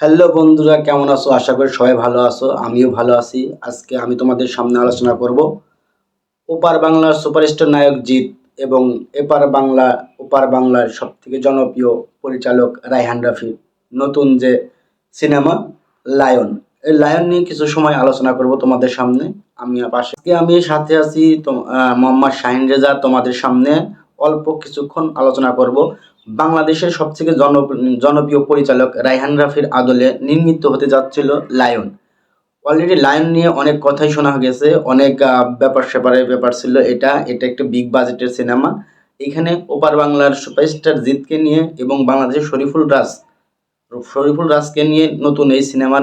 Hello বন্ধুরা, কেমন আছো? আশা করি সবাই ভালো আছো, আমিও ভালো আছি। আজকে আমি তোমাদের সামনে আলোচনা করব ওপার বাংলার সুপারস্টার নায়ক জিৎ এবং এপার বাংলা, ওপার বাংলার সব থেকে জনপ্রিয় পরিচালক রায়হান রাফি, নতুন যে সিনেমা, লায়ন। এই লায়ন নিয়ে কিছু সময় আলোচনা করব তোমাদের সামনে। আমি পাশে আমি সাথে আছি মোহাম্মদ শাহিন রেজা তোমাদের সামনে। অল্প কিছুক্ষণ আলোচনা করব। বাংলাদেশের সবথেকে জন জনপ্রিয় পরিচালক রায়হান রাফির আদলে নির্মিত হতে যাচ্ছিল লায়ন। অলরেডি লায়ন নিয়ে অনেক কথাই শোনা গেছে, অনেক ব্যাপার স্যাপারের ব্যাপার ছিল এটা এটা একটা বিগ বাজেটের সিনেমা এখানে ওপার বাংলার সুপারস্টার জিতকে নিয়ে এবং বাংলাদেশের শরীফুল রাজ, শরীফুল রাজকে নিয়ে নতুন এই সিনেমার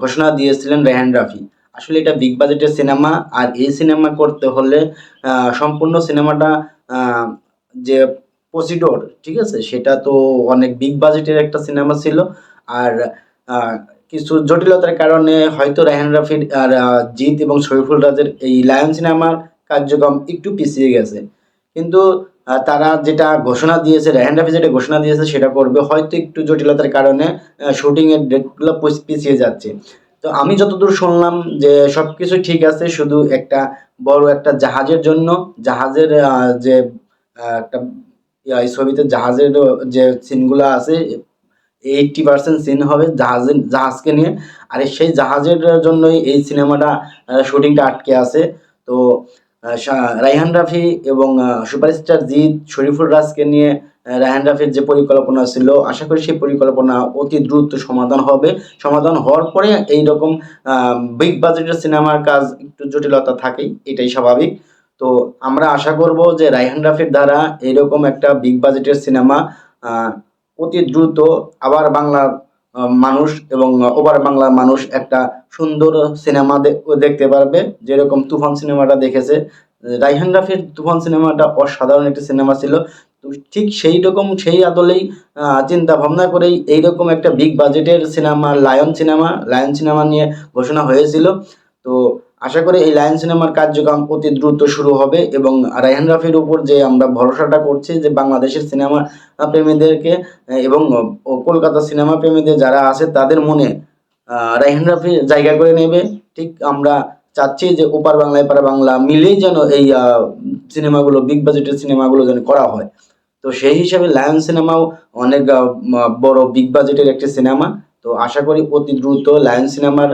ঘোষণা দিয়েছিলেন রেহান রাফি। আসলে এটা বিগ বাজেটের সিনেমা আর এই সিনেমা করতে হলে সম্পূর্ণ সিনেমাটা যে প্রসিডোর ঠিক আছে? সেটা তো অনেক বিগ বাজেটের একটা সিনেমা ছিল। আর কিছু জটিলতার কারণে হয়তো রায়হান রাফির আর জিৎ এবং শরীফুল রাজের এই লায়ন সিনেমার কার্যক্রম একটু পিছিয়ে গেছে। কিন্তু তারা যেটা ঘোষণা দিয়েছে, রায়হান রাফি যেটা ঘোষণা দিয়েছে, সেটা করবে হয়তো একটু জটিলতার কারণে শুটিংয়ের ডেটগুলো পিছিয়ে যাচ্ছে। তো আমি যতদূর শুনলাম যে সব কিছু ঠিক আছে, শুধু একটা বড় একটা জাহাজের জন্য, জাহাজের যে একটা এই ছবিতে জাহাজের, যে সিনগুলো আছে এইটটি পার্সেন্ট সিন হবে জাহাজের জাহাজকে নিয়ে। আর সেই জাহাজের জন্যই এই সিনেমাটা শুটিংটা আটকে আছে। তো রাইহান রাফি এবং সুপারস্টার জিৎ, শরীফুল রাজকে নিয়ে রায়হান রাফির যে পরিকল্পনা ছিল, আশা করি সেই পরিকল্পনা অতি দ্রুত সমাধান হবে। সমাধান হওয়ার পরে এইরকম বিগ বাজেটের সিনেমার কাজ একটু জটিলতা থাকেই, এটাই স্বাভাবিক। তো আমরা আশা করব যে রায়হান রাফির দ্বারা এরকম একটা বিগ বাজেটের সিনেমা অতি দ্রুত আবার আহ, মানুষ এবং ওপার বাংলার মানুষ একটা সুন্দর সিনেমা দেখতে পারবে। যেরকম তুফান সিনেমাটা দেখেছে রাইহান রাফির তুফান সিনেমাটা অসাধারণ একটি সিনেমা ছিল। তো ঠিক সেই রকম সেই আদলেই চিন্তা ভাবনা করেই এইরকম একটা বিগ বাজেটের cinema Lion cinema Lion cinema নিয়ে ঘোষণা হয়েছিল। তো আশা করি এই লায়ন সিনেমার কার্যক্রম অতি দ্রুত শুরু হবে এবং রায়হান রাফির উপর যে আমরা ভরসাটা করছি যে বাংলাদেশের সিনেমা প্রেমীদেরকে, এবং কলকাতা সিনেমা প্রেমীদের যারা আছে তাদের মনে রায়হান রাফি জায়গা করে নেবে। ঠিক আমরা চাচ্ছি যে ওপার বাংলা এপার বাংলা মিলেই যেন এই সিনেমাগুলো বিগ বাজেটের সিনেমাগুলো যেন করা হয়। তো সেই হিসাবে লায়ন সিনেমাও অনেক বড় বিগ বাজেটের একটি সিনেমা। তো আশা করি অতি দ্রুত লায়ন সিনেমার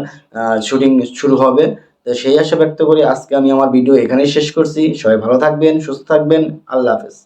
শুটিং শুরু হবে। তো সেই আশা ব্যক্ত করে আজকে আমি আমার ভিডিও এখানেই শেষ করছি। সবাই ভালো থাকবেন, সুস্থ থাকবেন। আল্লাহ হাফেজ।